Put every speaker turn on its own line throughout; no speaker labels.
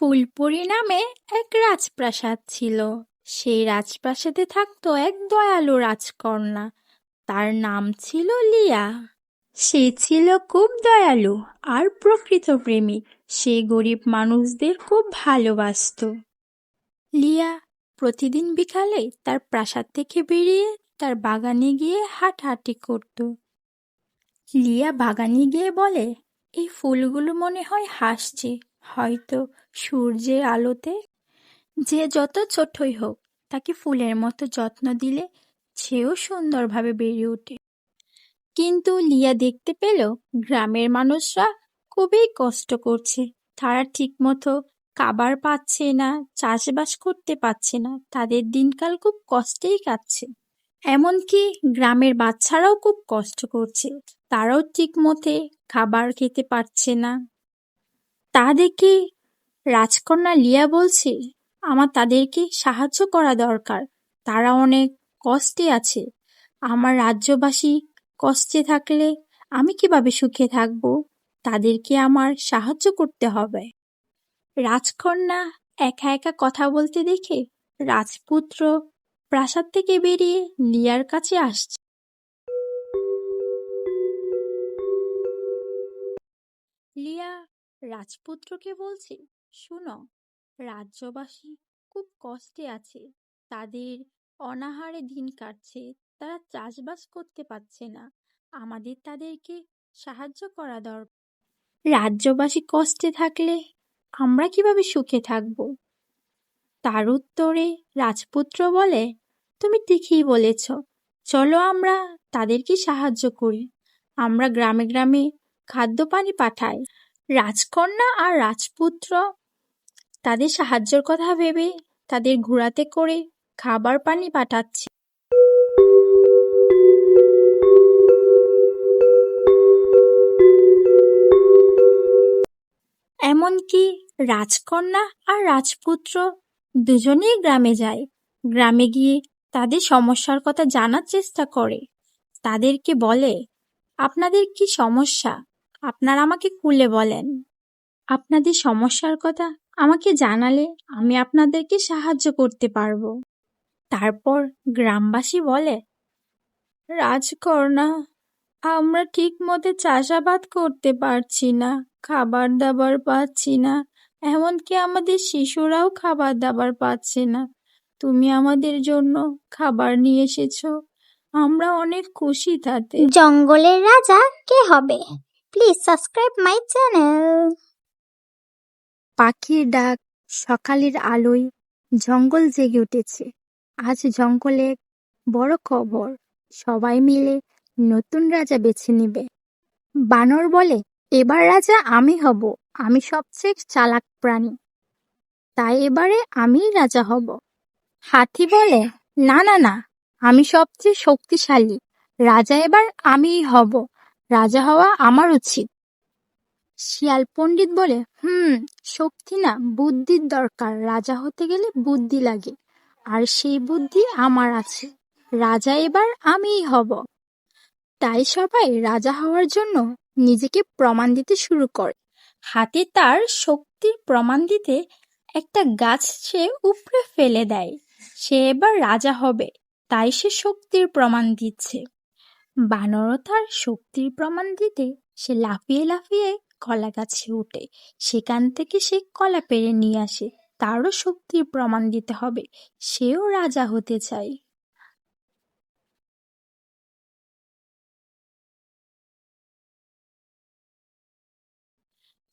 ফুলপুরি নামে এক রাজপ্রাসাদ ছিল। সেই রাজপ্রাসাদে থাকতো এক দয়ালু রাজকন্যা। তার নাম ছিল লিয়া। সে ছিল খুব দয়ালু আর প্রকৃত প্রেমিক সে গরিব মানুষদের খুব ভালোবাসতো। লিয়া প্রতিদিন বিকালে তার প্রাসাদ থেকে বেরিয়ে তার বাগানে গিয়ে হাঁটাহাঁটি করত। লিয়া বাগানে গিয়ে বলে, এই ফুলগুলো মনে হয় হাসছে। হয়তো সূর্যের আলোতে যে যত ছোটই হোক, তাকে ফুলের মতো যত্ন দিলে সেও সুন্দরভাবে বেড়ে ওঠে। কিন্তু লিয়া দেখতে পেল গ্রামের মানুষরা খুবই কষ্ট করছে। তারা ঠিকমতো খাবার পাচ্ছে না, চাষবাস করতে পারছে না, তাদের দিনকাল খুব কষ্টেই কাটছে। এমনকি গ্রামের বাচ্চারাও খুব কষ্ট করছে। তারাও ঠিক মতে খাবার খেতে পারছে না। তা দেখে রাজকন্যা লিয়া বলছে, আমার তাদেরকে সাহায্য করা দরকার। তারা অনেক কষ্টে আছে। আমার রাজ্যবাসী কষ্টে থাকলে আমি কীভাবে সুখে থাকব? তাদেরকে আমার সাহায্য করতে হবে রাজকন্যা একা একা কথা বলতে দেখে রাজপুত্র প্রাসাদ থেকে বেরিয়ে লিয়ার কাছে আসছে। লিয়া রাজপুত্রকে বলছে, শুনো, রাজ্যবাসী খুব কষ্টে আছে। তাদের অনাহারে দিন কাটছে। তারা চাষবাস করতে পারছে না। আমাদের তাদেরকে সাহায্য করা দরকার রাজ্যবাসী কষ্টে থাকলে আমরা কীভাবে সুখে থাকব? তার উত্তরে রাজপুত্র বলে, তুমি ঠিকই বলেছ। চলো আমরা তাদেরকে সাহায্য করি। আমরা গ্রামে গ্রামে খাদ্য পানি পাঠাই। রাজকন্যা আর রাজপুত্র, তাদের সাহায্যের কথা ভেবে তাদের ঘোড়াতে করে খাবার পানি পাঠাচ্ছে। এমনকি রাজকন্যা আর রাজপুত্র দুজনেই গ্রামে যায়। গ্রামে গিয়ে তাদের সমস্যার কথা জানার চেষ্টা করে। তাদেরকে বলে, আপনাদের কি সমস্যা? আপনারা আমাকে খুলে বলেন। আপনাদের সমস্যার কথা আমাকে জানালে আমি আপনাদেরকে সাহায্য করতে পারব। তারপর গ্রামবাসী বলে, রাজকন্যা, আমরা ঠিক মতো চাষাবাদ করতে পারছি না খাবার দাবার পাচ্ছি না, এমনকি আমাদের শিশুরাও খাবার দাবার পাচ্ছে না। তুমি আমাদের জন্য খাবার নিয়ে এসেছ, আমরা অনেক খুশি তাতে।
জঙ্গলের রাজা কে হবে? প্লিজ সাবস্ক্রাইব মাই চ্যানেল
পাখির ডাক সকালের আলোয় জঙ্গল জেগে উঠেছে। আজ জঙ্গলে বড় খবর। সবাই মিলে নতুন রাজা বেছে নিবে। বানর বলে, এবার রাজা আমি হব। আমি সবচেয়ে চালাক প্রাণী। তাই এবারে আমিই রাজা হব। হাতি বলে, না না না। আমি সবচেয়ে শক্তিশালী। রাজা এবার আমিই হব। রাজা হওয়া আমার উচিত। শিয়াল পণ্ডিত বলে, হুম, শক্তি না, বুদ্ধির দরকার। রাজা হতে গেলে বুদ্ধি লাগে, আর সেই বুদ্ধি আমার আছে। রাজা এবার আমিই হব। তাই সবাই রাজা হওয়ার জন্য নিজেকে প্রমাণ দিতে শুরু করে। হাতে তার শক্তির প্রমাণ দিতে একটা গাছ সে উপড়ে ফেলে দেয়। সে এবার রাজা হবে, তাই সে শক্তির প্রমাণ দিচ্ছে। বানরও তার শক্তির প্রমাণ দিতে সে লাফিয়ে লাফিয়ে কলা গাছে উঠে। সেখান থেকে সে কলা পেরে নিয়ে আসে। তারও শক্তির প্রমাণ দিতে হবে। সেও রাজা হতে চায়।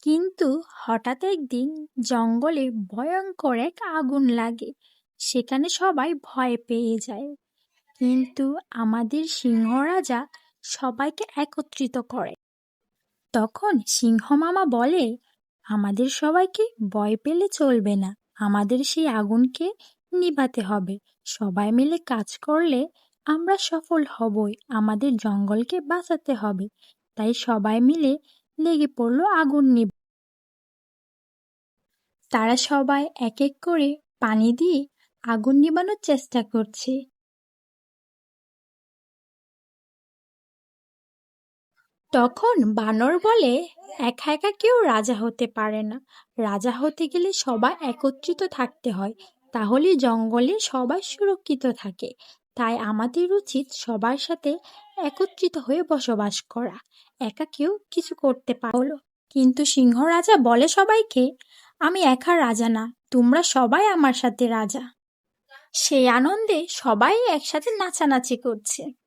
কিন্তু হঠাৎ একদিন জঙ্গলে ভয়ঙ্কর এক আগুন লাগে। সেখানে সবাই ভয় পেয়ে যায়। কিন্তু আমাদের সিংহ রাজা সবাইকে একত্রিত করে। তখন সিংহ মামা বলে, আমাদের সবাইকে ভয় পেলে চলবে না। আমাদের সেই আগুনকে নিভাতে হবে। সবাই মিলে কাজ করলে আমরা সফল হবই। আমাদের জঙ্গলকে বাঁচাতে হবে। তাই সবাই মিলে লেগে পড়ল আগুন নিভ তারা সবাই এক এক করে পানি দিয়ে আগুন নিবানোর চেষ্টা করছে। তখন বানর বলে, একা একা কেউ রাজা হতে পারে না। রাজা হতে গেলে সবাই একত্রিত থাকতে হয়। তাহলে জঙ্গলে সবাই সুরক্ষিত থাকে। তাই আমাদের উচিত সবার সাথে একত্রিত হয়ে বসবাস করা। একা কেউ কিছু করতে পারল কিন্তু সিংহ রাজা বলে সবাইকে, আমি একা রাজা না। তোমরা সবাই আমার সাথে রাজা। সেই আনন্দে সবাই একসাথে নাচানাচি করছে।